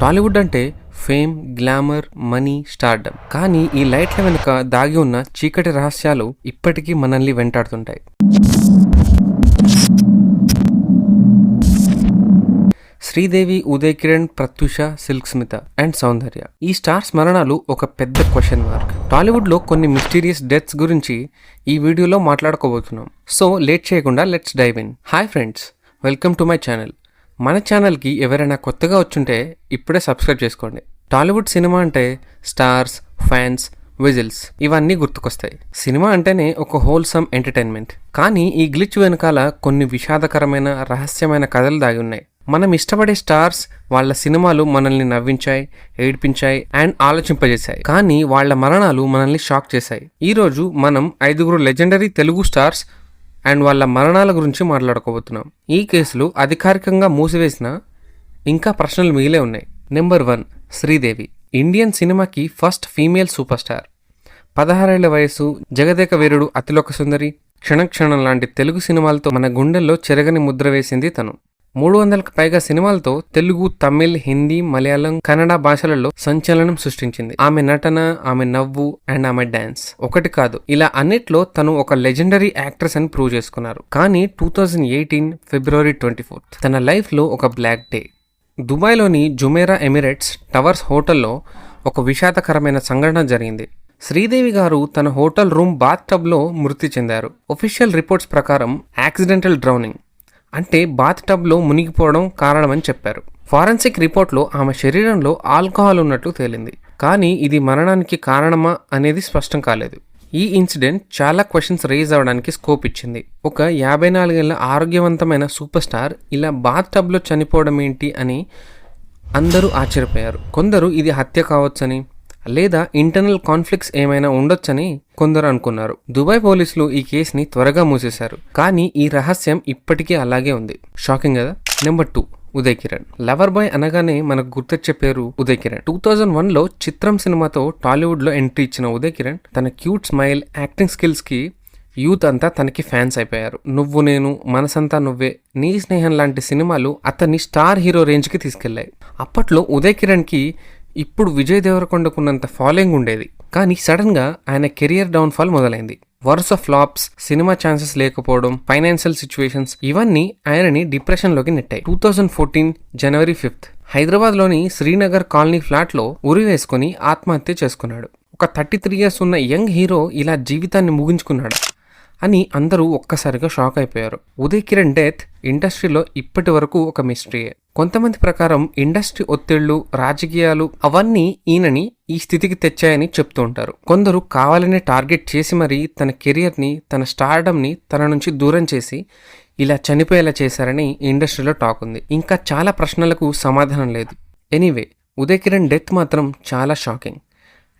టాలీవుడ్ అంటే fame glamour money stardom. కానీ ఈ లైట్ల వెనుక దాగి ఉన్న చీకటి రహస్యాలు ఇప్పటికీ మనల్ని వెంటాడుతుంటాయి. శ్రీదేవి ఉదయ్ కిరణ్ ప్రత్యూష సిల్క్ స్మిత అండ్ సౌందర్య. ఈ స్టార్ స్మరణాలు ఒక పెద్ద క్వశ్చన్ మార్క్. టాలీవుడ్లో కొన్ని మిస్టీరియస్ డెత్స్ గురించి ఈ వీడియోలో మాట్లాడుకోబోతున్నాం. సో లేట్ చేయకుండా let's dive in. Hi friends welcome to my channel. మన ఛానల్కి ఎవరైనా కొత్తగా వచ్చుంటే ఇప్పుడే సబ్స్క్రైబ్ చేసుకోండి. టాలీవుడ్ సినిమా అంటే స్టార్స్ ఫ్యాన్స్ విజిల్స్ ఇవన్నీ గుర్తుకొస్తాయి. సినిమా అంటేనే ఒక హోల్సమ్ ఎంటర్టైన్మెంట్. కానీ ఈ గ్లిచ్ వెనకాల కొన్ని విషాదకరమైన రహస్యమైన కథలు దాగి ఉన్నాయి. మనం ఇష్టపడే స్టార్స్ వాళ్ళ సినిమాలు మనల్ని నవ్వించాయి ఏడిపించాయి అండ్ ఆలోచింపజేశాయి. కానీ వాళ్ళ మరణాలు మనల్ని షాక్ చేశాయి. ఈరోజు మనం ఐదుగురు లెజెండరీ తెలుగు స్టార్స్ అండ్ వాళ్ళ మరణాల గురించి మాట్లాడుకోబోతున్నాం. ఈ కేసులు అధికారికంగా మూసివేసిన ఇంకా ప్రశ్నలు మిగిలే ఉన్నాయి. Number one Sridevi. ఇండియన్ సినిమాకి ఫస్ట్ ఫీమేల్ సూపర్ స్టార్ పదహారేళ్ళ వయసు జగదేక వీరుడు అతిలోక సుందరి. క్షణక్షణం లాంటి తెలుగు సినిమాలతో మన గుండెల్లో చెరగని ముద్ర వేసింది తను. మూడు వందలకు పైగా సినిమాలతో తెలుగు తమిళ్ హిందీ మలయాళం కన్నడ భాషలలో సంచలనం సృష్టించింది. ఆమె నటన ఆమె నవ్వు అండ్ ఆమె డాన్స్. ఒకటి కాదు ఇలా అన్నిట్లో తను ఒక లెజెండరీ యాక్ట్రెస్ అని ప్రూవ్ చేసుకున్నారు. కానీ two thousand eighteen February twenty fourth తన లైఫ్లో ఒక బ్లాక్ డే. దుబాయ్లోని జుమేరా ఎమిరేట్స్ టవర్స్ హోటల్లో ఒక విషాదకరమైన సంఘటన జరిగింది. శ్రీదేవి గారు తన హోటల్ రూమ్ బాత్ టబ్లో మృతి చెందారు. ఒఫీషియల్ రిపోర్ట్స్ ప్రకారం యాక్సిడెంటల్ డ్రౌనింగ్. అంటే బాత్ టబ్లో మునిగిపోవడం కారణమని చెప్పారు. ఫారెన్సిక్ రిపోర్ట్లో ఆమె శరీరంలో ఆల్కహాల్ ఉన్నట్లు తేలింది. కానీ ఇది మరణానికి కారణమా అనేది స్పష్టం కాలేదు. ఈ ఇన్సిడెంట్ చాలా క్వశ్చన్స్ రేజ్ అవడానికి స్కోప్ ఇచ్చింది. ఒక యాభై నాలుగేళ్ళ ఆరోగ్యవంతమైన సూపర్ స్టార్ ఇలా బాత్ టబ్లో చనిపోవడం ఏంటి అని అందరూ ఆశ్చర్యపోయారు. కొందరు ఇది హత్య కావచ్చని లేదా ఇంటర్నల్ కాన్ఫ్లిక్ట్స్ ఏమైనా ఉండొచ్చని కొందరు అనుకున్నారు. దుబాయ్ పోలీసులు ఈ కేసుని త్వరగా మూసేశారు. కానీ ఈ రహస్యం ఇప్పటికీ అలాగే ఉంది. షాకింగ్ కదా? Number two Uday Kiran. Lover boy అనగానే మనకు గుర్తొచ్చే పేరు ఉదయ్ కిరణ్. టూ థౌజండ్ వన్లో చిత్రం సినిమాతో టాలీవుడ్లో ఎంట్రీ ఇచ్చిన ఉదయ్ కిరణ్ తన క్యూట్ స్మైల్ యాక్టింగ్ స్కిల్స్కి యూత్ అంతా తనకి ఫ్యాన్స్ అయిపోయారు. నువ్వు నేను మనసంతా నువ్వే నీ స్నేహం లాంటి సినిమాలు అతన్ని స్టార్ హీరో రేంజ్కి తీసుకెళ్ళాయి అప్పట్లో ఉదయ్ కిరణ్కి ఇప్పుడు విజయ్ దేవరకొండకున్నంత ఫాలోయింగ్ ఉండేది. కానీ సడన్గా ఆయన కెరియర్ డౌన్ ఫాల్ మొదలైంది. వరుస ఫ్లాప్స్ సినిమా ఛాన్సెస్ లేకపోవడం ఫైనాన్షియల్ సిచ్యువేషన్స్ ఇవన్నీ ఆయనని డిప్రెషన్లోకి నెట్టాయి. Two thousand fourteen January fifth హైదరాబాద్లోని శ్రీనగర్ కాలనీ ఫ్లాట్లో ఉరి వేసుకుని ఆత్మహత్య చేసుకున్నాడు. ఒక థర్టీ త్రీ ఇయర్స్ ఉన్న యంగ్ హీరో ఇలా జీవితాన్ని ముగించుకున్నాడు. అని అందరూ ఒక్కసారిగా షాక్ అయిపోయారు. ఉదయ్ కిరణ్ డెత్ ఇండస్ట్రీలో ఇప్పటి వరకు ఒక మిస్టరీయే కొంతమంది ప్రకారం ఇండస్ట్రీ ఒత్తిళ్ళు రాజకీయాలు అవన్నీ ఈయనని ఈ స్థితికి తెచ్చాయని చెప్తూ ఉంటారు. కొందరు కావాలనే టార్గెట్ చేసి మరీ తన కెరియర్ని తన స్టార్డమ్ని తన నుంచి దూరం చేసి ఇలా చనిపోయేలా చేశారని ఇండస్ట్రీలో టాక్ ఉంది. ఇంకా చాలా ప్రశ్నలకు సమాధానం లేదు. ఎనీవే ఉదయ్ కిరణ్ డెత్ మాత్రం చాలా షాకింగ్.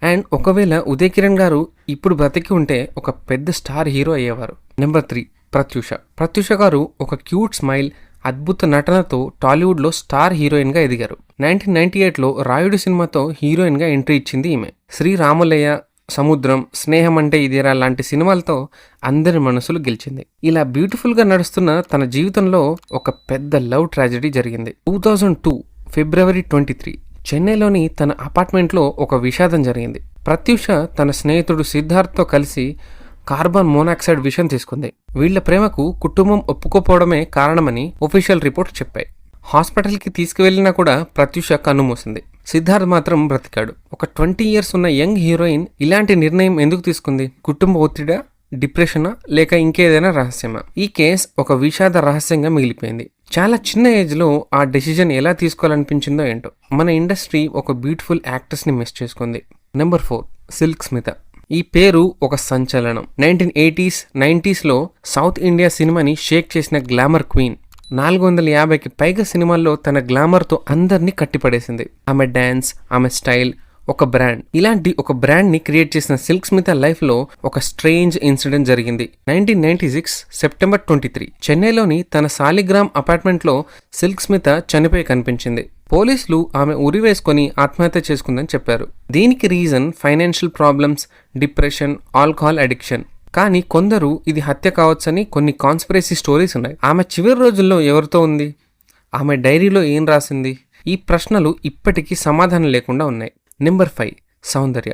అండ్ ఒకవేళ ఉదయ్ కిరణ్ గారు ఇప్పుడు బ్రతికి ఉంటే ఒక పెద్ద స్టార్ హీరో అయ్యేవారు. Number three Prathyusha. Pratyusha garu ఒక క్యూట్ స్మైల్ అద్భుత నటనతో టాలీవుడ్లో స్టార్ హీరోయిన్గా ఎదిగారు. నైన్టీన్ నైన్టీ ఎయిట్లో రాయుడు సినిమాతో హీరోయిన్గా ఎంట్రీ ఇచ్చింది ఈమె. శ్రీ రాములయ్య సముద్రం స్నేహం అంటే ఇదేరా లాంటి సినిమాలతో అందరి మనసులు గెలిచింది. ఇలా బ్యూటిఫుల్గా నడుస్తున్న తన జీవితంలో ఒక పెద్ద లవ్ ట్రాజడీ జరిగింది. Two thousand two February twenty three. చెన్నైలోని తన అపార్ట్మెంట్లో ఒక విషాదం జరిగింది. ప్రత్యూష తన స్నేహితుడు సిద్ధార్థ్తో కలిసి కార్బన్ మోనాక్సైడ్ విషం తీసుకుంది. వీళ్ళ ప్రేమకు కుటుంబం ఒప్పుకోపోవడమే కారణమని ఒఫీషియల్ రిపోర్ట్ చెప్పాయి. హాస్పిటల్కి తీసుకువెళ్ళినా కూడా ప్రత్యూష కన్నుమూసింది సిద్ధార్థ్ మాత్రం బ్రతికాడు. ఒక ట్వంటీ ఇయర్స్ ఉన్న యంగ్ హీరోయిన్ ఇలాంటి నిర్ణయం ఎందుకు తీసుకుంది? కుటుంబ ఒత్తిడా? డిప్రెషనా? లేక ఇంకేదైనా రహస్యమా? ఈ కేస్ ఒక విషాద రహస్యంగా మిగిలిపోయింది. చాలా చిన్న ఏజ్లో ఆ డెసిజన్ ఎలా తీసుకోవాలనిపించిందో ఏంటో. మన ఇండస్ట్రీ ఒక బ్యూటిఫుల్ యాక్ట్రెస్ని మిస్ చేసుకుంది. Number four Silk Smitha. ఈ పేరు ఒక సంచలనం. నైన్టీన్ ఎయిటీస్ నైంటీస్లో సౌత్ ఇండియా సినిమాని షేక్ చేసిన గ్లామర్ క్వీన్ నాలుగు వందల యాభైకి పైగా సినిమాల్లో తన గ్లామర్తో అందరినీ కట్టిపడేసింది. ఆమె డ్యాన్స్ ఆమె స్టైల్ ఒక బ్రాండ్ ఇలాంటి ఒక బ్రాండ్ని క్రియేట్ చేసిన సిల్క్ స్మిత లైఫ్లో ఒక స్ట్రేంజ్ ఇన్సిడెంట్ జరిగింది. Nineteen ninety six September twenty three చెన్నైలోని తన సాలిగ్రామ్ అపార్ట్మెంట్లో సిల్క్ స్మిత చనిపోయి కనిపించింది. పోలీసులు ఆమె ఉరి వేసుకొని ఆత్మహత్య చేసుకుందని చెప్పారు. దీనికి reason financial problems depression alcohol addiction కానీ కొందరు ఇది హత్య కావచ్చని కొన్ని కాన్స్పిరసీ స్టోరీస్ ఉన్నాయి. ఆమె చివరి రోజుల్లో ఎవరితో ఉంది? ఆమె డైరీలో ఏం రాసింది? ఈ ప్రశ్నలు ఇప్పటికీ సమాధానం లేకుండా ఉన్నాయి. Number five Soundarya.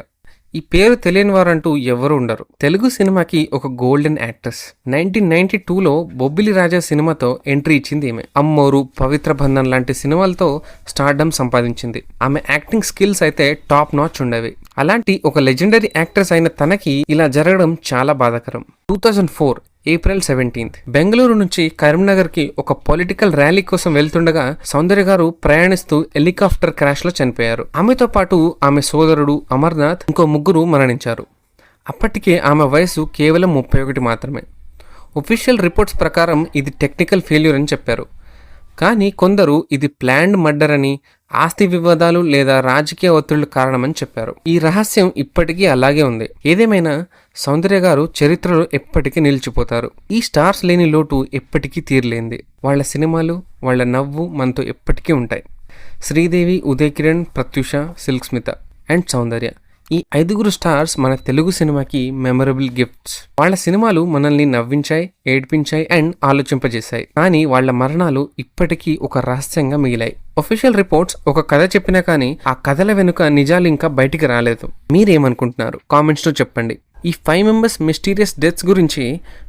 ఈ పేరు తెలియని వారంటూ ఎవరు ఉండరు. తెలుగు సినిమాకి ఒక గోల్డెన్ యాక్ట్రెస్. నైన్టీన్ నైన్టీ టూలో బొబ్బిలి రాజా సినిమాతో ఎంట్రీ ఇచ్చింది ఈమె. అమ్మోరు పవిత్ర బంధన్ లాంటి సినిమాలతో స్టార్డమ్ సంపాదించింది. ఆమె యాక్టింగ్ స్కిల్స్ అయితే టాప్ నాచ్ ఉండేవి. అలాంటి ఒక లెజెండరీ యాక్ట్రెస్ అయిన తనకి ఇలా జరగడం చాలా బాధాకరం. Two thousand four April seventeenth. Bengaluru నుంచి కరీంనగర్కి ఒక పొలిటికల్ ర్యాలీ కోసం వెళ్తుండగా సౌందర్య గారు ప్రయాణిస్తూ హెలికాప్టర్ క్రాష్లో చనిపోయారు. ఆమెతో పాటు ఆమె సోదరుడు అమర్నాథ్ ఇంకో ముగ్గురు మరణించారు. అప్పటికే ఆమె వయసు కేవలం ముప్పై ఒకటి మాత్రమే. ఒఫీషియల్ రిపోర్ట్స్ ప్రకారం ఇది టెక్నికల్ ఫెయిల్యూర్ అని చెప్పారు. కానీ కొందరు ఇది ప్లాన్డ్ మర్డర్ అని ఆస్తి వివాదాలు లేదా రాజకీయ ఒత్తిళ్ళు కారణమని చెప్పారు. ఈ రహస్యం ఇప్పటికీ అలాగే ఉంది. ఏదేమైనా సౌందర్య గారు చరిత్రలో ఎప్పటికీ నిలిచిపోతారు. ఈ స్టార్స్ లేని లోటు ఎప్పటికీ తీరలేంది వాళ్ళ సినిమాలు వాళ్ళ నవ్వు మనతో ఎప్పటికీ ఉంటాయి. శ్రీదేవి ఉదయ్ కిరణ్ ప్రత్యూష సిల్క్ స్మిత అండ్ సౌందర్య. ఈ ఐదుగురు స్టార్స్ మన తెలుగు సినిమాకి మెమరబుల్ గిఫ్ట్స్. వాళ్ళ సినిమాలు మనల్ని నవ్వించాయి ఏడ్పించాయి అండ్ ఆలోచింపజేశాయి. కానీ వాళ్ళ మరణాలు ఇప్పటికీ ఒక రహస్యంగా మిగిలాయి. ఒఫీషియల్ రిపోర్ట్స్ ఒక కథ చెప్పినా కానీ ఆ కథల వెనుక నిజాలు ఇంకా బయటికి రాలేదు. మీరేమనుకుంటున్నారు? కామెంట్స్లో చెప్పండి. ఈ ఫైవ్ మెంబర్స్ మిస్టీరియస్ డెత్స్ గురించి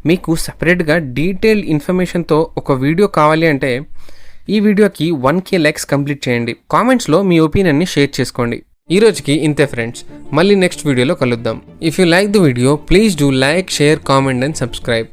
మీకు సపరేట్గా డీటెయిల్డ్ ఇన్ఫర్మేషన్తో ఒక వీడియో కావాలి అంటే ఈ వీడియోకి వన్ కే లైక్స్ కంప్లీట్ చేయండి. కామెంట్స్లో మీ ఒపీనియన్ని షేర్ చేసుకోండి. ఈ రోజుకి ఇంతే ఫ్రెండ్స్ మళ్ళీ నెక్స్ట్ వీడియోలో కలుద్దాం. If you like the video please do like share comment and subscribe